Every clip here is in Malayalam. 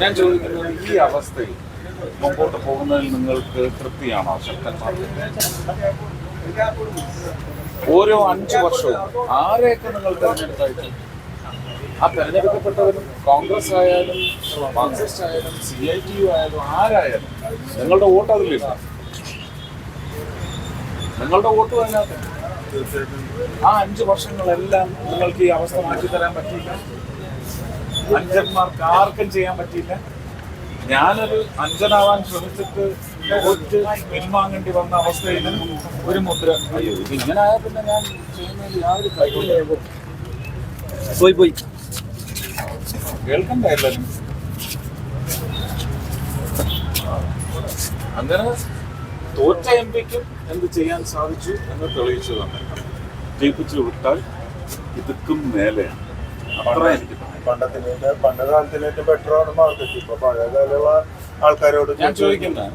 ഞാൻ ചോദിക്കുന്നത് ഈ അവസ്ഥയിൽ മുമ്പോട്ട് പോകുന്നതിൽ നിങ്ങൾക്ക് തൃപ്തിയാണോ ശക്തന്മാർ? ഓരോ അഞ്ചു വർഷവും ആരെയൊക്കെ നിങ്ങൾ തെരഞ്ഞെടുത്തായിട്ട് ആ തെരഞ്ഞെടുക്കപ്പെട്ടവരും കോൺഗ്രസ് ആയാലും മാർക്സിസ്റ്റ് ആയാലും സി ഐ ടി യു ആയാലും ആരായാലും നിങ്ങളുടെ വോട്ട് അതിലില്ല നിങ്ങളുടെ വോട്ട് അതിനകത്ത് ആ അഞ്ച് വർഷങ്ങളെല്ലാം നിങ്ങൾക്ക് ഈ അവസ്ഥ മാറ്റി തരാൻ പറ്റിയില്ല. അഞ്ചന്മാർക്ക് ആർക്കും ചെയ്യാൻ പറ്റിയില്ല. ഞാനൊരു അഞ്ചനാവാൻ ശ്രമിച്ചിട്ട് ഒറ്റ പിൻവാങ്ങേണ്ടി വന്ന അവസ്ഥയിൽ ഒരു മുദ്ര. അയ്യോ ഇത് ഇങ്ങനെ ആയാൽ പിന്നെ ഞാൻ ചെയ്യുന്നതിൽ യാതൊരു കാര്യമില്ല പോയി പോയി. കേൾക്കണ്ട എല്ലാവരും അങ്ങനെ തോറ്റ എം പിക്കും എന്ത് ചെയ്യാൻ സാധിച്ചു എന്ന് തെളിയിച്ചു തന്നെ ജയിപ്പിച്ചു വിട്ടാൽ ഇതുക്കും മേലെയാണ്. പണ്ടത്തിനേറ്റ് പണ്ട് കാലത്തിനേറ്റ് ബെറ്റർ ആണ് മാർക്കറ്റ് ഇപ്പൊ പഴയ കാലമുള്ള ആൾക്കാരോട് ഞാൻ ചോദിക്കുന്ന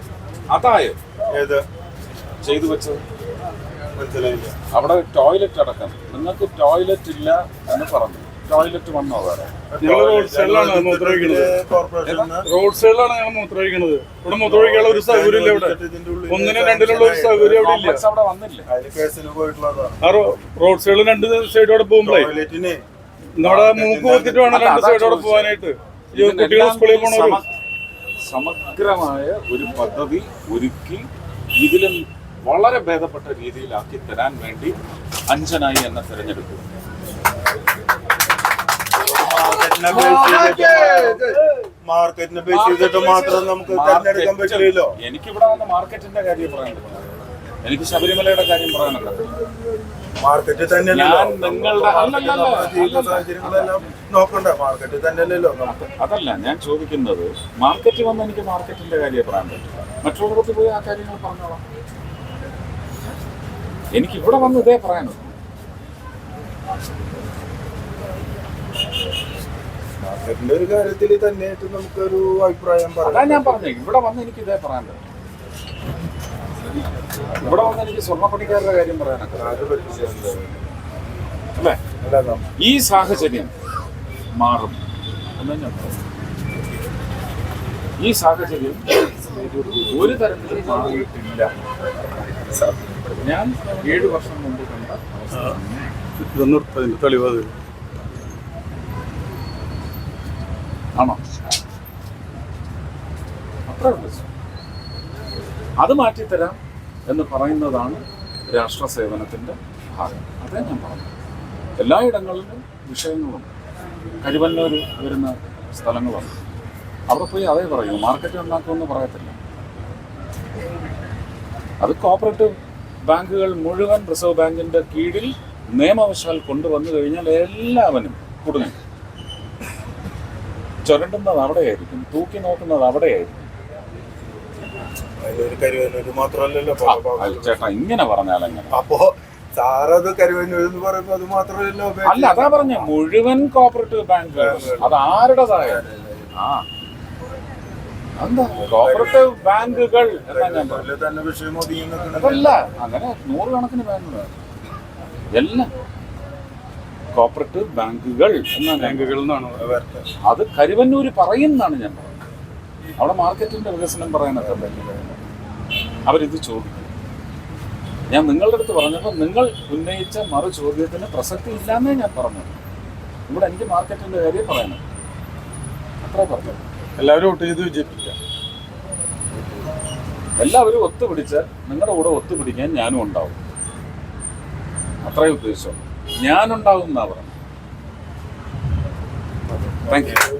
അതായോ? ഏത്? ചെയ്തു വെച്ചത്? മനസ്സിലായില്ല. അവിടെ ടോയ്ലറ്റ് അടക്കം. നിങ്ങൾക്ക് ടോയ്ലറ്റ് ഇല്ല എന്ന് പറഞ്ഞു. ടോയ്ലറ്റ് വന്നോ വേറെ? റോഡ് സൈഡിലാണ് മൂത്രമൊഴിക്കുന്നത് കോർപ്പറേഷന് റോഡ് സൈഡിലാണ് ഞങ്ങൾ മൂത്രമൊഴിക്കുന്നത് ഇവിടെ മൂത്രമൊഴിക്കാനുള്ള ഒരു സൗകര്യം ഇല്ല ഇവിടെ ഒന്നിനും രണ്ടിനുള്ള ഒരു സൗകര്യം അവിടെ ഇല്ല. അവിടെ ആ റോഡ് സൈഡിൽ രണ്ട് സൈഡോടെ പോകുമ്പോഴേ ടോയ്ലറ്റിന് നമ്മുടെ മൂക്ക് കുത്തിട്ട് വേണം രണ്ട് സൈഡോടെ പോകാനായിട്ട്. കുട്ടികൾ സ്കൂളിൽ സമ- സമഗ്രമായ ഒരു പദ്ധതി ഒരുക്കി ഇതിലും വളരെ ഭേദപ്പെട്ട രീതിയിലാക്കി തരാൻ വേണ്ടി അഞ്ജനായി എന്നെ തിരഞ്ഞെടുത്തു. മാർക്കറ്റിനെ ബേസ് ചെയ്തിട്ട് മാത്രം നമുക്ക് തിരഞ്ഞെടുക്കാൻ പറ്റില്ലല്ലോ. എനിക്കിവിടെ വന്ന മാർക്കറ്റിന്റെ കാര്യം പറയാൻ എനിക്ക് ശബരിമലയുടെ കാര്യം പറയാനുള്ളത് മാർക്കറ്റിൽ തന്നെയല്ലോ ഞാൻ നിങ്ങളുടെ- അല്ലല്ലല്ല, ജീവിത അല്ലല്ല. സാഹചര്യങ്ങളെല്ലാം നോക്കണ്ട. മാർക്കറ്റ് തന്നെയല്ലല്ലോ. നമുക്ക് അതല്ല ഞാൻ ചോദിക്കുന്നത് മാർക്കറ്റിൽ വന്ന് എനിക്ക് മാർക്കറ്റിന്റെ കാര്യം പറയാൻ പറ്റില്ല മറ്റുള്ളവർക്ക് പോയി ആ കാര്യങ്ങൾ പറഞ്ഞോളാം. എനിക്ക് ഇവിടെ വന്ന് ഇതേ പറയാനുള്ളൂ. മാർക്കറ്റിന്റെ ഒരു കാര്യത്തിൽ തന്നെയായിട്ട് നമുക്കൊരു അഭിപ്രായം പറയാം ഞാൻ പറഞ്ഞേ ഇവിടെ വന്ന് എനിക്ക് ഇതേ പറയാൻ പറ്റും ഇവിടെ വന്ന് എനിക്ക് സ്വർണപ്പണിക്കാരുടെ കാര്യം പറയാനൊക്കെ അല്ലേ? ഈ സാഹചര്യം മാറും. എന്ന് ഞാൻ ഈ സാഹചര്യം ഒരു തരത്തിലും മാറിയിട്ടില്ല. ഞാൻ ഏഴ് വർഷം മുമ്പ് കണ്ട തെളിവ് അത് ആണോ? തരാം അത് മാറ്റിത്തരാം. എന്ന് പറയുന്നതാണ് രാഷ്ട്ര സേവനത്തിന്റെ ഭാഗം. അതേ ഞാൻ പറഞ്ഞു. എല്ലായിടങ്ങളിലും വിഷയങ്ങളുണ്ട് കരുവന്നൂർ വരുന്ന സ്ഥലങ്ങളുണ്ട്. അവിടെ പോയി അതേ പറയൂ മാർക്കറ്റ് ഉണ്ടാക്കുമെന്ന് പറയത്തില്ല. അത് കോപ്പറേറ്റീവ് ബാങ്കുകൾ മുഴുവൻ റിസർവ് ബാങ്കിന്റെ കീഴിൽ നിയമവശാൽ കൊണ്ടുവന്നു കഴിഞ്ഞാൽ എല്ലാവനും കുടുങ്ങി ചുരണ്ടുന്നത് അവിടെയായിരിക്കും. തൂക്കി നോക്കുന്നത് അവിടെയായിരിക്കും. അതിലൊരു കരുവന്നൂര് മാത്രമല്ലല്ലോ ആ, പല അത് ചേട്ടാ ഇങ്ങനെ അപ്പോ സാറത് കരുവന്നൂർ എന്ന് പറയുമ്പോ അത് മാത്രമല്ലല്ലോ അല്ല അതാ പറഞ്ഞ മുഴുവൻ കോപ്പറേറ്റീവ് ബാങ്കുകൾ അത് ആരുടേതായ ആ. എന്താ? കോപ്പറേറ്റീവ് ബാങ്കുകൾ തന്നെ വിഷയം അതല്ല അങ്ങനെ നൂറുകണക്കിന് ബാങ്കുകൾ. എല്ലാം. കോപ്പറേറ്റീവ് ബാങ്കുകൾ എന്നാ ബാങ്കുകളിൽ അത് കരുവന്നൂര് പറയുന്നതാണ് ഞാൻ പറഞ്ഞത്. അവിടെ മാർക്കറ്റിന്റെ വികസനം പറയാനൊക്കെ പറ്റില്ല അവരിത് ചോദിക്കും. ഞാൻ നിങ്ങളുടെ അടുത്ത് പറഞ്ഞപ്പോൾ നിങ്ങൾ ഉന്നയിച്ച മറു ചോദ്യത്തിന് പ്രസക്തി ഇല്ലാന്നേ ഞാൻ പറഞ്ഞു. ഇവിടെ എനിക്ക് മാർക്കറ്റിന്റെ കാര്യം പറയണം അത്രേ പറഞ്ഞു എല്ലാവരും ഒട്ട് ചെയ്ത് വിജയിപ്പിക്കാം എല്ലാവരും ഒത്തുപിടിച്ച് നിങ്ങളുടെ കൂടെ ഒത്തുപിടിക്കാൻ ഞാനും ഉണ്ടാവും. അത്രേ ഉദ്ദേശം ഞാനുണ്ടാവും എന്നാ പറഞ്ഞു താങ്ക് യു